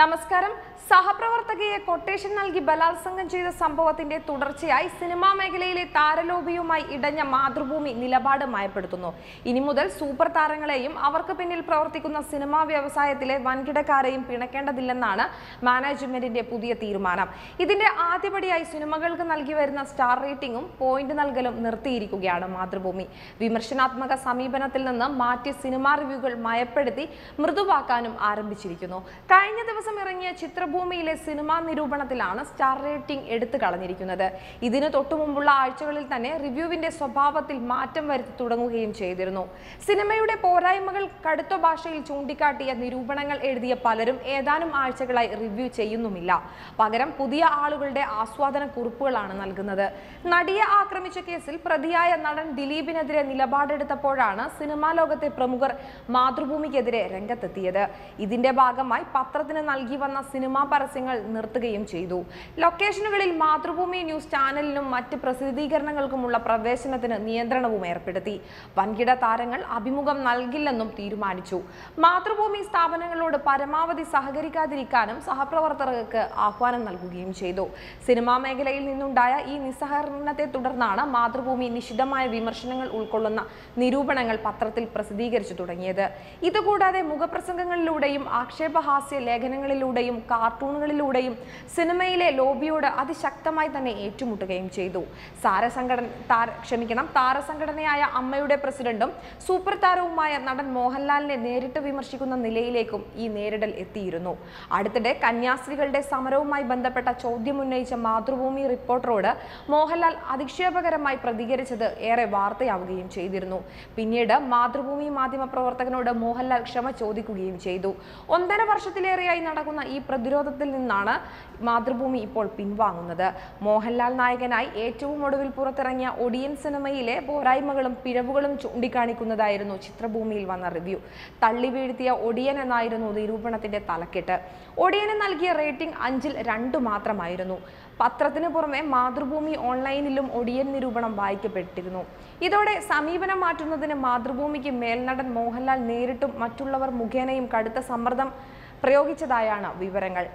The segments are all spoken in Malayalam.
നമസ്കാരം. സഹപ്രവർത്തകയെ കൊട്ടേഷൻ നൽകി ബലാത്സംഗം ചെയ്ത സംഭവത്തിന്റെ തുടർച്ചയായി സിനിമാ മേഖലയിലെ താരലോബിയുമായി ഇടഞ്ഞ മാതൃഭൂമി നിലപാട് മയപ്പെടുത്തുന്നു. ഇനി മുതൽ സൂപ്പർ താരങ്ങളെയും അവർക്ക് പിന്നിൽ പ്രവർത്തിക്കുന്ന സിനിമാ വ്യവസായത്തിലെ വൻകിടക്കാരെയും പിണക്കേണ്ടതില്ലെന്നാണ് മാനേജ്മെന്റിന്റെ പുതിയ തീരുമാനം. ഇതിന്റെ ആദ്യപടിയായി സിനിമകൾക്ക് നൽകി വരുന്ന സ്റ്റാർ റേറ്റിംഗും പോയിന്റ് നൽകലും നിർത്തിയിരിക്കുകയാണ് മാതൃഭൂമി. വിമർശനാത്മക സമീപനത്തിൽ നിന്ന് മാറ്റി സിനിമാ റിവ്യൂകൾ മയപ്പെടുത്തി മൃദുവാക്കാനും ആരംഭിച്ചിരിക്കുന്നു. കഴിഞ്ഞ ദിവസം ഇറങ്ങിയ ചിത്രഭൂമിയിലെ സിനിമാ നിരൂപണത്തിലാണ് സ്റ്റാർ റേറ്റിംഗ് എടുത്തു കളഞ്ഞിരിക്കുന്നത്. ഇതിന് തൊട്ടുമുമ്പുള്ള ആഴ്ചകളിൽ തന്നെ റിവ്യൂവിന്റെ സ്വഭാവത്തിൽ മാറ്റം വരുത്തി തുടങ്ങുകയും ചെയ്തിരുന്നു. സിനിമയുടെ പോരായ്മകൾ കടുത്ത ഭാഷയിൽ ചൂണ്ടിക്കാട്ടിയ നിരൂപണങ്ങൾ എഴുതിയ പലരും ഏതാനും ആഴ്ചകളായി റിവ്യൂ ചെയ്യുന്നുമില്ല. പകരം പുതിയ ആളുകളുടെ ആസ്വാദന കുറിപ്പുകളാണ് നൽകുന്നത്. നടിയെ ആക്രമിച്ച കേസിൽ പ്രതിയായ നടൻ ദിലീപിനെതിരെ നിലപാടെടുത്തപ്പോഴാണ് സിനിമാ ലോകത്തെ പ്രമുഖർ മാതൃഭൂമിക്കെതിരെ രംഗത്തെത്തിയത്. ഇതിന്റെ ഭാഗമായി പത്രത്തിന് നൽകി വന്ന സിനിമാ പരസ്യങ്ങൾ നിർത്തുകയും ചെയ്തു. ലൊക്കേഷനുകളിൽ മാതൃഭൂമി ന്യൂസ് ചാനലിനും മറ്റ് പ്രസിദ്ധീകരണങ്ങൾക്കുമുള്ള പ്രവേശനത്തിന് നിയന്ത്രണവും ഏർപ്പെടുത്തി. വൻകിട താരങ്ങൾ അഭിമുഖം നൽകില്ലെന്നും തീരുമാനിച്ചു. മാതൃഭൂമി സ്ഥാപനങ്ങളോട് പരമാവധി സഹകരിക്കാതിരിക്കാനും സഹപ്രവർത്തകർക്ക് ആഹ്വാനം നൽകുകയും ചെയ്തു. സിനിമാ മേഖലയിൽ നിന്നുണ്ടായ ഈ നിസ്സഹകരണത്തെ തുടർന്നാണ് മാതൃഭൂമി നിശിതമായ വിമർശനങ്ങൾ ഉൾക്കൊള്ളുന്ന നിരൂപണങ്ങൾ പത്രത്തിൽ പ്രസിദ്ധീകരിച്ചു തുടങ്ങിയത്. ഇതുകൂടാതെ മുഖപ്രസംഗങ്ങളിലൂടെയും ആക്ഷേപഹാസ്യ ലേഖനങ്ങളിലൂടെയും കാർട്ടൂണുകളിലൂടെയും സിനിമയിലെ ലോബിയോട് അതിശക്തമായി തന്നെ ഏറ്റുമുട്ടുകയും ചെയ്തു. താരസംഘടന താര ക്ഷമിക്കണം താരസംഘടനയായ അമ്മയുടെ പ്രസിഡന്റും സൂപ്പർ താരവുമായ നടൻ മോഹൻലാലിനെ നേരിട്ട് വിമർശിക്കുന്ന നിലയിലേക്കും ഈ നേരിടൽ എത്തിയിരുന്നു. അടുത്തിടെ കന്യാസ്ത്രീകളുടെ സമരവുമായി ബന്ധപ്പെട്ട ചോദ്യം ഉന്നയിച്ച മാതൃഭൂമി റിപ്പോർട്ടറോട് മോഹൻലാൽ അധിക്ഷേപകരമായി പ്രതികരിച്ചത് ഏറെ വാർത്തയാവുകയും ചെയ്തിരുന്നു. പിന്നീട് മാതൃഭൂമി മാധ്യമ പ്രവർത്തകനോട് മോഹൻലാൽ ക്ഷമ ചോദിക്കുകയും ചെയ്തു. ഒന്നര വർഷത്തിലേറെയായി നടക്കുന്ന ഈ പ്രതിരോധത്തിൽ നിന്നാണ് മാതൃഭൂമി ഇപ്പോൾ പിൻവാങ്ങുന്നത്. മോഹൻലാൽ നായകനായി ഏറ്റവും ഒടുവിൽ പുറത്തിറങ്ങിയ ഒടിയൻ സിനിമയിലെ പോരായ്മകളും പിഴവുകളും ചൂണ്ടിക്കാണിക്കുന്നതായിരുന്നു ചിത്രഭൂമിയിൽ വന്ന റിവ്യൂ. തള്ളി വീഴ്ത്തിയ ഒടിയൻ എന്നായിരുന്നു നിരൂപണത്തിന്റെ തലക്കെട്ട്. ഒടിയന് നൽകിയ റേറ്റിംഗ് അഞ്ചിൽ രണ്ടു മാത്രമായിരുന്നു. പത്രത്തിന് പുറമെ മാതൃഭൂമി ഓൺലൈനിലും ഒടിയൻ നിരൂപണം വായിക്കപ്പെട്ടിരുന്നു. ഇതോടെ സമീപനം മാറ്റുന്നതിന് മാതൃഭൂമിക്ക് മേൽനടൻ മോഹൻലാൽ നേരിട്ടും മറ്റുള്ളവർ മുഖേനയും കടുത്ത സമ്മർദ്ദം പ്രയോഗിച്ചതായാണ് വിവരങ്ങൾ.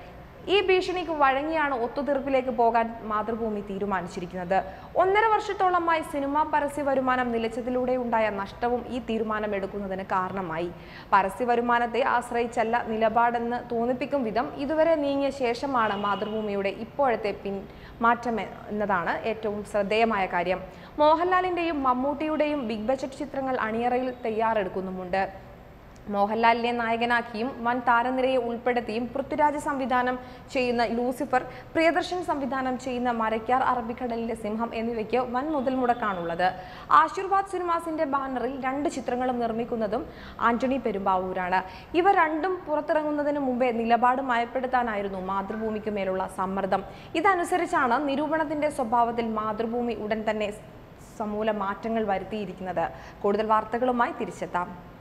ഈ ഭീഷണിക്ക് വഴങ്ങിയാണ് ഒത്തുതീർപ്പിലേക്ക് പോകാൻ മാതൃഭൂമി തീരുമാനിച്ചിരിക്കുന്നത്. ഒന്നര വർഷത്തോളമായി സിനിമാ പരസ്യ വരുമാനം നിലച്ചതിലൂടെ ഉണ്ടായ നഷ്ടവും ഈ തീരുമാനം എടുക്കുന്നതിന് കാരണമായി. പരസ്യ വരുമാനത്തെ ആശ്രയിച്ചല്ല നിലപാടെന്ന് തോന്നിപ്പിക്കും വിധം ഇതുവരെ നീങ്ങിയ ശേഷമാണ് മാതൃഭൂമിയുടെ ഇപ്പോഴത്തെ പിൻ മാറ്റം എന്നതാണ് ഏറ്റവും ശ്രദ്ധേയമായ കാര്യം. മോഹൻലാലിന്റെയും മമ്മൂട്ടിയുടെയും ബിഗ് ബജറ്റ് ചിത്രങ്ങൾ അണിയറയിൽ തയ്യാറെടുക്കുന്നുമുണ്ട്. മോഹൻലാലിനെ നായകനാക്കിയും വൻ താരനിരയെ ഉൾപ്പെടുത്തിയും പൃഥ്വിരാജ് സംവിധാനം ചെയ്യുന്ന ലൂസിഫർ പ്രിയദർശൻ സംവിധാനം ചെയ്യുന്ന മരയ്ക്കാർ അറബിക്കടലിലെ സിംഹം എന്നിവയ്ക്ക് വൻ മുതൽ മുടക്കാണുള്ളത് ആശീർവാദ് സിനിമാസിന്റെ ബാനറിൽ രണ്ട് ചിത്രങ്ങളും നിർമ്മിക്കുന്നതും ആന്റണി പെരുമ്പാവൂരാണ്. ഇവ രണ്ടും പുറത്തിറങ്ങുന്നതിന് മുമ്പേ നിലപാട് മയപ്പെടുത്താനായിരുന്നു മാതൃഭൂമിക്ക് മേലുള്ള സമ്മർദ്ദം. ഇതനുസരിച്ചാണ് നിരൂപണത്തിന്റെ സ്വഭാവത്തിൽ മാതൃഭൂമി ഉടൻ തന്നെ സമൂല മാറ്റങ്ങൾ വരുത്തിയിരിക്കുന്നത്. കൂടുതൽ വാർത്തകളുമായി തിരിച്ചെത്താം.